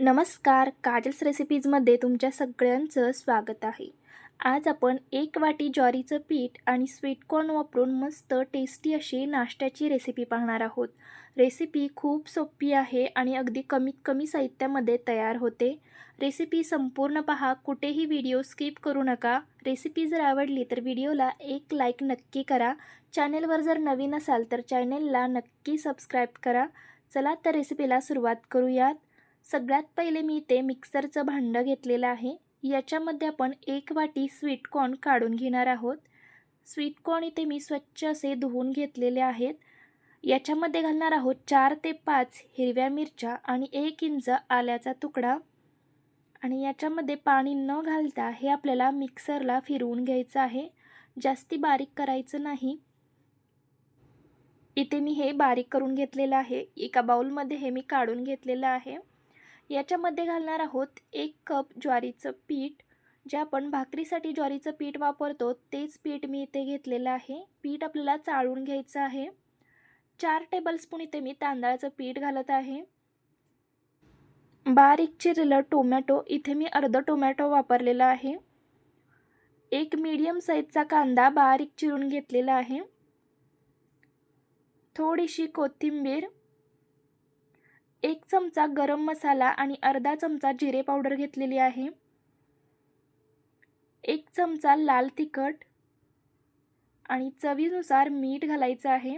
नमस्कार काजल्स रेसिपीजमध्ये तुमच्या सगळ्यांचं स्वागत आहे. आज आपण एक वाटी ज्वारीचं पीठ आणि स्वीटकॉर्न वापरून मस्त टेस्टी अशी नाश्त्याची रेसिपी पाहणार आहोत. रेसिपी खूप सोपी आहे आणि अगदी कमीत कमी साहित्यामध्ये तयार होते. रेसिपी संपूर्ण पहा कुठेही व्हिडिओ स्किप करू नका. रेसिपी जर आवडली तर व्हिडिओला एक लाईक नक्की करा. चॅनेलवर जर नवीन असाल तर चॅनेलला नक्की सबस्क्राईब करा. चला तर रेसिपीला सुरुवात करूयात. सगळ्यात पहिले मी इथे मिक्सरचं भांडं घेतलेलं आहे. याच्यामध्ये आपण एक वाटी स्वीटकॉर्न काढून घेणार आहोत. स्वीटकॉर्न इथे मी स्वच्छ असे धुवून घेतलेले आहेत. याच्यामध्ये घालणार आहोत चार ते पाच हिरव्या मिरच्या आणि एक इंच आल्याचा तुकडा. आणि याच्यामध्ये पाणी न घालता हे आपल्याला मिक्सरला फिरवून घ्यायचं आहे. जास्ती बारीक करायचं नाही. इथे मी हे बारीक करून घेतलेलं आहे. एका बाउलमध्ये हे मी काढून घेतलेलं आहे. याच्यामध्ये घालणार आहोत एक कप ज्वारीचं पीठ. जे आपण भाकरीसाठी ज्वारीचं पीठ वापरतो तेच पीठ मी इथे घेतलेलं आहे. पीठ आपल्याला चाळून घ्यायचं आहे. चार टेबलस्पून इथे मी तांदळाचं पीठ घालत आहे. बारीक चिरलेलं टोमॅटो. इथे मी अर्ध टोमॅटो वापरलेला आहे. एक मीडियम साईजचा कांदा बारीक चिरून घेतलेला आहे. थोडीशी कोथिंबीर. एक चमचा गरम मसाला आणि अर्धा चमचा जिरे पावडर घेतलेली आहे. एक चमचा लाल तिखट आणि चवीनुसार मीठ घालायचं आहे.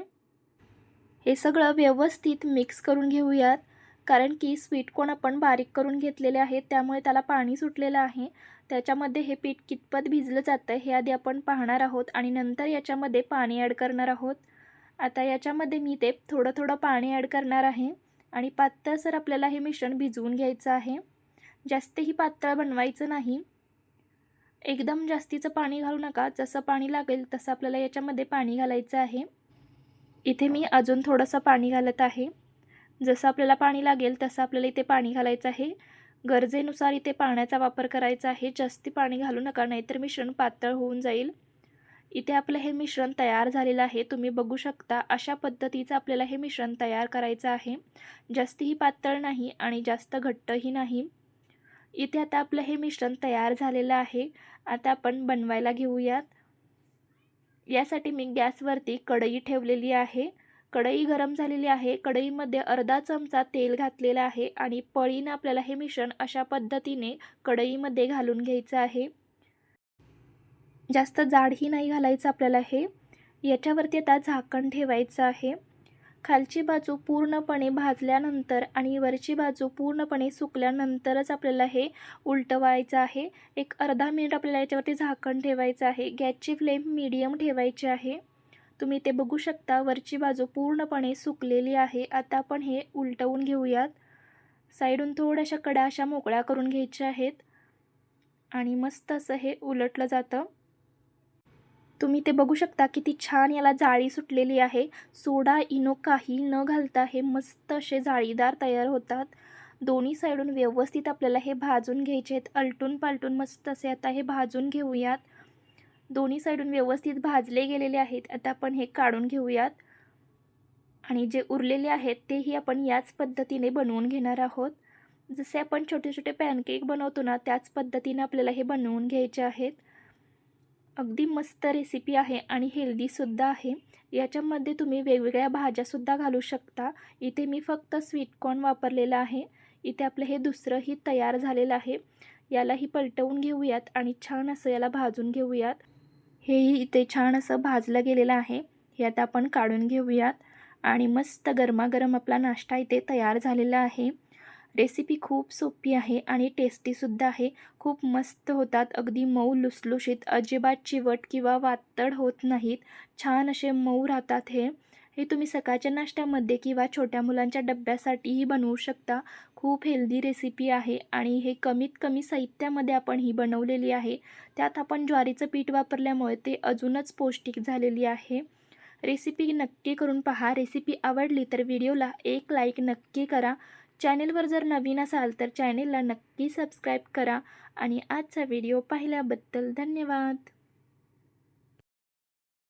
हे सगळं व्यवस्थित मिक्स करून घेऊयात कारण की स्वीटकॉर्न आपण बारीक करून घेतलेले आहे त्यामुळे त्याला पाणी सुटलेलं आहे. त्याच्यामध्ये हे पीठ कितपत भिजलं जातं हे आधी आपण पाहणार आहोत आणि नंतर याच्यामध्ये पाणी ॲड करणार आहोत. आता याच्यामध्ये मी ते थोडं थोडं पाणी ॲड करणार आहे. आणि पातळसर आपल्याला हे मिश्रण भिजवून घ्यायचं आहे. जास्तही पातळ बनवायचं नाही. एकदम जास्तीचं पाणी घालू नका. जसं पाणी लागेल तसं आपल्याला याच्यामध्ये पाणी घालायचं आहे. इथे मी अजून थोडंसं पाणी घालत आहे. जसं आपल्याला पाणी लागेल तसं आपल्याला इथे पाणी घालायचं आहे. गरजेनुसार इथे पाण्याचा वापर करायचा आहे. जास्ती पाणी घालू नका नाहीतर मिश्रण पातळ होऊन जाईल. इथे आपलं हे मिश्रण तयार झालेलं आहे. तुम्ही बघू शकता अशा पद्धतीचं आपल्याला हे मिश्रण तयार करायचं आहे. जास्तही पातळ नाही आणि जास्त घट्टही नाही. इथे आता आपलं हे मिश्रण तयार झालेलं आहे. आता आपण बनवायला घेऊयात. यासाठी मी गॅसवरती कढई ठेवलेली आहे. कढई गरम झालेली आहे. कढईमध्ये अर्धा चमचा तेल घातलेलं आहे आणि पळीनं आपल्याला हे मिश्रण अशा पद्धतीने कढईमध्ये घालून घ्यायचं आहे. जास्त जाडही नाही घालायचं आपल्याला हे. याच्यावरती आता झाकण ठेवायचं आहे. खालची बाजू पूर्णपणे भाजल्यानंतर आणि वरची बाजू पूर्णपणे सुकल्यानंतरच आपल्याला हे उलटवायचं आहे. एक अर्धा मिनिट आपल्याला याच्यावरती झाकण ठेवायचं आहे. गॅसची फ्लेम मीडियम ठेवायची आहे. तुम्ही ते बघू शकता वरची बाजू पूर्णपणे सुकलेली आहे. आता आपण हे उलटवून घेऊयात. साईडून थोड्याशा कडा अशा मोकळ्या करून घ्यायच्या आहेत. आणि मस्त असं हे उलटलं जातं. तुम्ही ते बघू शकता किती छान याला जाळी सुटलेली आहे. सोडा इनो काही न घालता हे मस्त असे जाळीदार तयार होतात. दोन्ही साईडून व्यवस्थित आपल्याला हे भाजून घ्यायचे आहेत. अलटून पालटून मस्त असे आता हे भाजून घेऊयात. दोन्ही साईडून व्यवस्थित भाजले गेलेले आहेत. आता आपण हे काढून घेऊयात. आणि जे उरलेले आहेत तेही आपण याच पद्धतीने बनवून घेणार आहोत. जसे आपण छोटे छोटे पॅनकेक बनवतो ना त्याच पद्धतीने आपल्याला हे बनवून घ्यायचे आहेत. अगदी मस्त रेसिपी आहे आणि हेल्दीसुद्धा आहे. याच्यामध्ये तुम्ही वेगवेगळ्या भाज्यासुद्धा घालू शकता. इथे मी फक्त स्वीटकॉर्न वापरलेलं आहे. इथे आपलं हे दुसरंही तयार झालेलं आहे. यालाही पलटवून घेऊयात आणि छान असं याला भाजून घेऊयात. हेही इथे छान असं भाजलं गेलेलं आहे. हे आता आपण काढून घेऊयात. आणि मस्त गरमागरम आपला नाश्ता इथे तयार झालेला आहे. रेसिपी खूप सोपी आहे आणि टेस्टीसुद्धा आहे. खूप मस्त होतात. अगदी मऊ लुसलुशीत अजिबात चिवट किंवा वातड होत नाहीत. छान असे मऊ राहतात हे. हे तुम्ही सकाळच्या नाश्त्यामध्ये किंवा छोट्या मुलांच्या डब्यासाठीही बनवू शकता. खूप हेल्दी रेसिपी आहे आणि हे कमीत कमी साहित्यामध्ये आपण ही बनवलेली आहे. त्यात आपण ज्वारीचं पीठ वापरल्यामुळे ते अजूनच पौष्टिक झालेली आहे. रेसिपी नक्की करून पहा. रेसिपी आवडली तर व्हिडिओला एक लाईक नक्की करा. चॅनेलवर जर नवीन असाल तर चॅनेलला नक्की सबस्क्राईब करा आणि आजचा व्हिडिओ पाहिल्याबद्दल धन्यवाद.